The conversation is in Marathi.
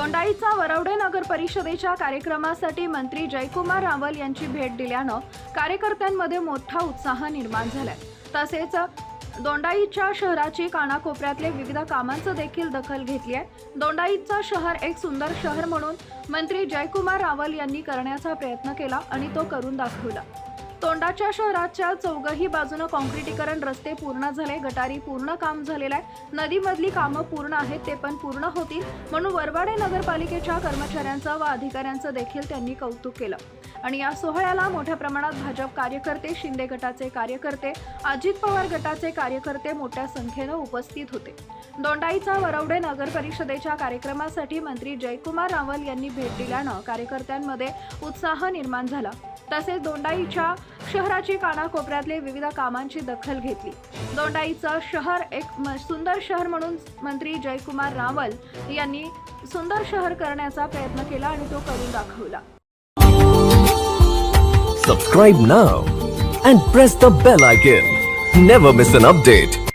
दोंडाईचा वरवडे नगर परिषदेच्या कार्यक्रमासाठी मंत्री जयकुमार रावल यांची भेट दिल्यानं कार्यकर्त्यांमध्ये मोठा उत्साह निर्माण झालाय. तसेच दोंडाईच्या शहराची कानाकोपऱ्यातले विविध कामांचं देखील दखल घेतली आहे. दोंडाईचा शहर एक सुंदर शहर म्हणून मंत्री जयकुमार रावल यांनी करण्याचा प्रयत्न केला आणि तो करून दाखवला. तोंडाच्या शहराच्या चौघही बाजूनं कॉन्क्रिटीकरण रस्ते पूर्ण झाले गटारी पूर्ण काम झालेलं आहे. नदीमधली कामं पूर्ण आहेत ते पण पूर्ण होतील. म्हणून वरवाडे नगरपालिकेच्या कर्मचाऱ्यांचं व अधिकाऱ्यांचं देखील त्यांनी कौतुक केलं. आणि या सोहळ्याला मोठ्या प्रमाणात भाजप कार्यकर्ते शिंदे गटाचे कार्यकर्ते अजित पवार गटाचे कार्यकर्ते मोठ्या संख्येनं उपस्थित होते. दोंडाईचा वरवडे नगर परिषदेच्या कार्यक्रमासाठी मंत्री जयकुमार रावल यांनी भेट दिल्यानं कार्यकर्त्यांमध्ये उत्साह निर्माण झाला. तसेच दोंडाईच्या शहराची कानाकोपऱ्यातले विविध कामांची दखल घेतली. दोंडाईचं शहर एक सुंदर शहर म्हणून मंत्री जयकुमार रावल यांनी सुंदर शहर करण्याचा प्रयत्न केला आणि तो करून दाखवला. Subscribe now and press the bell icon never miss an update